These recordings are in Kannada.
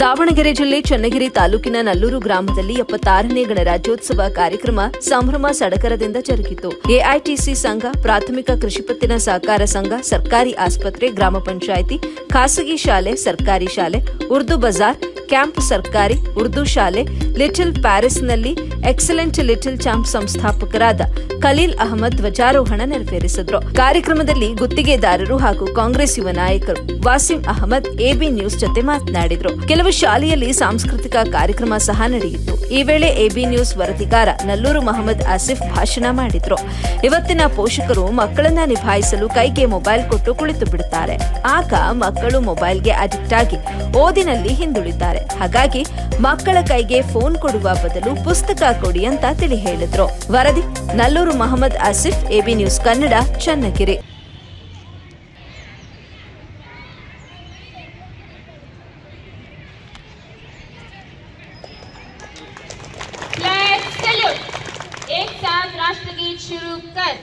ದಾವಣಗೆರೆ ಜಿಲ್ಲೆ ಚನ್ನಗಿರಿ ತಾಲೂಕಿನ ನಲ್ಲೂರು ಗ್ರಾಮದಲ್ಲಿ ಎಪ್ಪತ್ತಾರನೇ ಗಣರಾಜ್ಯೋತ್ಸವ ಕಾರ್ಯಕ್ರಮ ಸಂಭ್ರಮ ಸಡಕರದಿಂದ ಜರುಗಿತು. ಎಐಟಿಸಿ ಸಂಘ, ಪ್ರಾಥಮಿಕ ಕೃಷಿ ಪತ್ತಿನ ಸಹಕಾರ ಸಂಘ, ಸರ್ಕಾರಿ ಆಸ್ಪತ್ರೆ, ಗ್ರಾಮ ಪಂಚಾಯಿತಿ, ಖಾಸಗಿ ಶಾಲೆ, ಸರ್ಕಾರಿ ಶಾಲೆ, ಉರ್ದು ಬಜಾರ್ ಕ್ಯಾಂಪ್ ಸರ್ಕಾರಿ, ಉರ್ದು ಶಾಲೆ, ಲಿಟಲ್ ಪ್ಯಾರಿಸ್ನಲ್ಲಿ ಎಕ್ಸಲೆಂಟ್ ಲಿಟಲ್ ಚಾಂಪ್ ಸಂಸ್ಥಾಪಕರಾದ ಖಲೀಲ್ ಅಹಮದ್ ಧ್ವಜಾರೋಹಣ ನೆರವೇರಿಸಿದ್ರು. ಕಾರ್ಯಕ್ರಮದಲ್ಲಿ ಗುತ್ತಿಗೆದಾರರು ಹಾಗೂ ಕಾಂಗ್ರೆಸ್ ಯುವ ನಾಯಕರು ವಾಸಿಂ ಅಹಮದ್ ಎಬಿ ನ್ಯೂಸ್ ಜೊತೆ ಮಾತನಾಡಿದ್ರು. ಕೆಲವು ಶಾಲೆಯಲ್ಲಿ ಸಾಂಸ್ಕೃತಿಕ ಕಾರ್ಯಕ್ರಮ ಸಹ ನಡೆಯಿತು. ಈ ವೇಳೆ ಎಬಿ ನ್ಯೂಸ್ ವರದಿಗಾರ ನಲ್ಲೂರು ಮಹಮ್ಮದ್ ಆಸಿಫ್ ಭಾಷಣ ಮಾಡಿದ್ರು. ಇವತ್ತಿನ ಪೋಷಕರು ಮಕ್ಕಳನ್ನ ನಿಭಾಯಿಸಲು ಕೈಗೆ ಮೊಬೈಲ್ ಕೊಟ್ಟು ಕುಳಿತು ಬಿಡುತ್ತಾರೆ ಆಗ ಮಕ್ಕಳು ಮೊಬೈಲ್ಗೆ ಅಡಿಕ್ಟ್ ಆಗಿ ಓದಿನಲ್ಲಿ ಹಿಂದುಳಿತಾರೆ ಹಾಗಾಗಿ ಮಕ್ಕಳ ಕೈಗೆ ಫೋನ್ ಕೊಡುವ ಬದಲು ಪುಸ್ತಕ ಕೊಡಿ ಅಂತ ತಿಳಿ ಹೇಳಿದ್ರು ವರದಿ Nallur Mohammed Asif AB news Kannada Channagiri flag salute एक साथ राष्ट्रगीत शुरू कर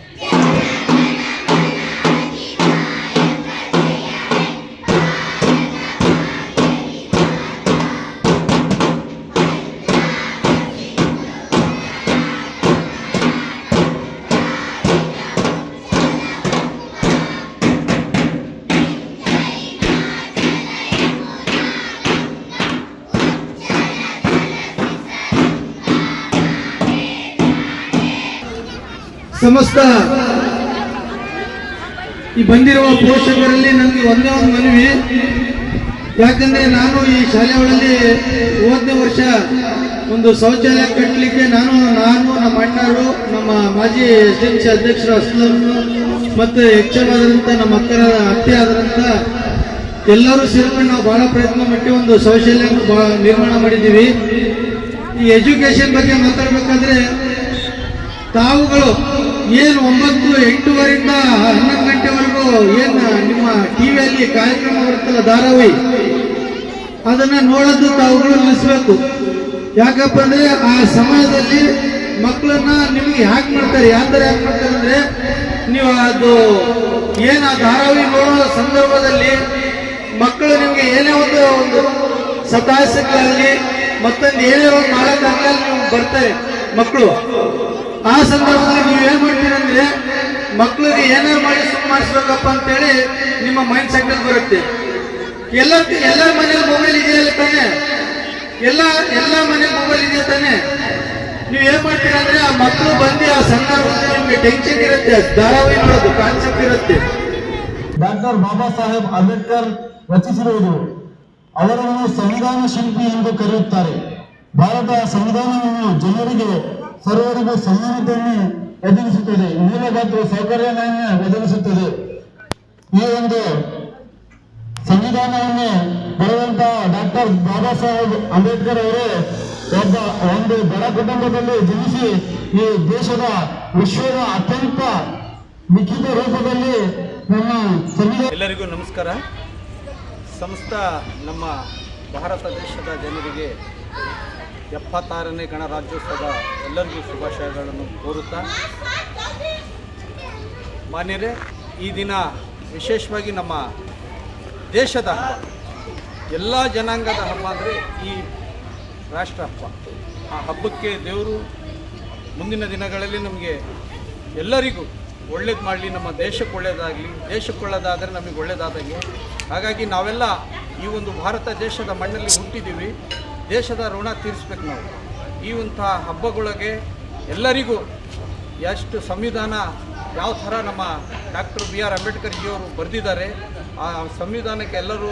ಸಮಸ್ತ ಈ ಬಂದಿರುವ ಪೋಷಕರಲ್ಲಿ ನನಗೆ ಒಂದೇ ಒಂದು ಮನವಿ. ಯಾಕಂದ್ರೆ ನಾನು ಈ ಶಾಲೆಗಳಲ್ಲಿ ಹೋದನೇ ವರ್ಷ ಒಂದು ಶೌಚಾಲಯ ಕಟ್ಟಲಿಕ್ಕೆ ನಾನು ನಾನು, ನಮ್ಮ ಅಣ್ಣರು, ನಮ್ಮ ಮಾಜಿ ಎಸ್ ಡಿ ಸಿ ಅಧ್ಯಕ್ಷರು ಅಸ್ಲಂ ಮತ್ತು ಎಚ್ ಆದಂಥ ನಮ್ಮ ಅಕ್ಕರ ಅತ್ತೆ ಆದಂಥ ಎಲ್ಲರೂ ಸೇರ್ಕೊಂಡು ನಾವು ಬಹಳ ಪ್ರಯತ್ನ ಮಾಡಿ ಒಂದು ಶೌಚಾಲಯ ನಿರ್ಮಾಣ ಮಾಡಿದ್ದೀವಿ. ಈ ಎಜುಕೇಶನ್ ಬಗ್ಗೆ ಮಾತಾಡಬೇಕಾದ್ರೆ ತಾವುಗಳು ಏನು ಒಂಬತ್ತು ಎಂಟೂವರೆಯಿಂದ ಹನ್ನೊಂದು ಗಂಟೆವರೆಗೂ ಏನು ನಿಮ್ಮ ಟಿವಿಯಲ್ಲಿ ಕಾರ್ಯಕ್ರಮ ಬರುತ್ತಲ್ಲ ಧಾರಾವಾಹಿ? ಅದನ್ನ ನೋಡೋದು ತಾವುಗಳು ನಿಲ್ಲಿಸ್ಬೇಕು. ಯಾಕಪ್ಪ ಅಂದ್ರೆ ಆ ಸಮಯದಲ್ಲಿ ಮಕ್ಕಳನ್ನ ನಿಮ್ಗೆ ಹ್ಯಾಕ್ ಮಾಡ್ತಾರೆ. ಯಾವ ಥರ ಹ್ಯಾಕ್ ಮಾಡ್ತಾರೆ ಅಂದ್ರೆ ನೀವು ಅದು ಏನು ಆ ಧಾರಾವಾಹಿ ನೋಡೋ ಸಂದರ್ಭದಲ್ಲಿ ಮಕ್ಕಳು ನಿಮ್ಗೆ ಏನೇ ಒಂದು ಒಂದು ಸತಾಯಿಸಕ್ಕಾಗಲಿ, ಮತ್ತೊಂದು ಏನೇ ಒಂದು ಮಾಡೋಕ್ಕಾಗಲಿ ನೀವು ಬರ್ತಾರೆ ಮಕ್ಕಳು. ಆ ಸಂದರ್ಭದಲ್ಲಿ ನೀವು ಏನ್ ಮಾಡ್ತೀರಂದ್ರೆ ಮಕ್ಕಳಿಗೆ ಏನೇ ಮಾಡಿ ಮಾಡಿಸ್ಬೇಕಪ್ಪ ಅಂತೇಳಿ ನಿಮ್ಮ ಮೈಂಡ್ ಸೆಟ್ ಬರುತ್ತೆ. ಎಲ್ಲ ಎಲ್ಲ ಮನೇಲಿ ಮೊಬೈಲ್ ಇದೆಯಲ್ಲ ತಾನೆ? ಎಲ್ಲ ಎಲ್ಲ ಮನೇಲಿ ಮೊಬೈಲ್ ಇದೆಯಾ ತಾನೆ? ನೀವು ಏನ್ ಮಾಡ್ತೀರಾ ಅಂದ್ರೆ, ಆ ಮಕ್ಕಳು ಬಂದು ಆ ಸಂದರ್ಭದಲ್ಲಿ ನಿಮ್ಗೆ ಟೆನ್ಷನ್ ಇರುತ್ತೆ, ಧಾರಾವಾಹಿ ನೋಡೋದು ಕಾನ್ಸೆಪ್ಟ್ ಇರುತ್ತೆ. ಡಾಕ್ಟರ್ ಬಾಬಾ ಸಾಹೇಬ್ ಅಂಬೇಡ್ಕರ್ ರಚಿಸಿರುವುದು ಅವರನ್ನು ಸಂವಿಧಾನ ಶಿಲ್ಪಿ ಎಂದು ಕರೆಯುತ್ತಾರೆ. ಭಾರತ ಸಂವಿಧಾನವನ್ನು ಜನರಿಗೆ ಸರ್ವರಿಗೂ ಸಮಾನತೆಯನ್ನು ಒದಗಿಸುತ್ತದೆ ಮೂಲಭೂತ ಸೌಕರ್ಯಗಳನ್ನು ಒದಗಿಸುತ್ತದೆ ಈ ಒಂದು ಸಂವಿಧಾನವನ್ನು ಬರೆದಂತಹ ಡಾಕ್ಟರ್ ಬಾಬಾ ಸಾಹೇಬ್ ಅಂಬೇಡ್ಕರ್ ಅವರು ಒಬ್ಬ ಒಂದು ಬಡ ಕುಟುಂಬದಲ್ಲಿ ಜನಿಸಿ ಈ ದೇಶದ ವಿಶ್ವದ ಅತ್ಯಂತ ಲಿಖಿತ ರೂಪದಲ್ಲಿ ನಮ್ಮ ಸಂವಿಧಾನ ಎಲ್ಲರಿಗೂ ನಮಸ್ಕಾರ. ಸಂಸ್ಥ ನಮ್ಮ ಭಾರತ ದೇಶದ ಜನರಿಗೆ ಎಪ್ಪತ್ತಾರನೇ ಗಣರಾಜ್ಯೋತ್ಸವದ ಎಲ್ಲರಿಗೂ ಶುಭಾಶಯಗಳನ್ನು ಕೋರುತ್ತಾ. ಮಾನ್ಯರೇ, ಈ ದಿನ ವಿಶೇಷವಾಗಿ ನಮ್ಮ ದೇಶದ ಹಬ್ಬ. ಎಲ್ಲ ಜನಾಂಗದ ಹಬ್ಬ ಅಂದರೆ ಈ ರಾಷ್ಟ್ರ ಹಬ್ಬ. ಆ ಹಬ್ಬಕ್ಕೆ ದೇವರು ಮುಂದಿನ ದಿನಗಳಲ್ಲಿ ನಮಗೆ ಎಲ್ಲರಿಗೂ ಒಳ್ಳೇದು ಮಾಡಲಿ, ನಮ್ಮ ದೇಶಕ್ಕೆ ಒಳ್ಳೇದಾಗಲಿ, ದೇಶಕ್ಕೆ ಒಳ್ಳೇದಾದರೆ ನಮಗೆ ಒಳ್ಳೆಯದಾದಂಗೆ ಹಾಗಾಗಿ ನಾವೆಲ್ಲ ಈ ಒಂದು ಭಾರತ ದೇಶದ ಮಣ್ಣಲ್ಲಿ ಹುಟ್ಟಿದ್ದೀವಿ. ದೇಶದ ಋಣ ತೀರಿಸ್ಬೇಕು ನಾವು. ಈ ಒಂಥ ಹಬ್ಬಗಳಿಗೆ ಎಲ್ಲರಿಗೂ ಎಷ್ಟು ಸಂವಿಧಾನ ಯಾವ ಥರ ನಮ್ಮ ಡಾಕ್ಟರ್ ಬಿ ಆರ್ ಅಂಬೇಡ್ಕರ್ ಜಿಯವರು ಬರೆದಿದ್ದಾರೆ, ಆ ಸಂವಿಧಾನಕ್ಕೆ ಎಲ್ಲರೂ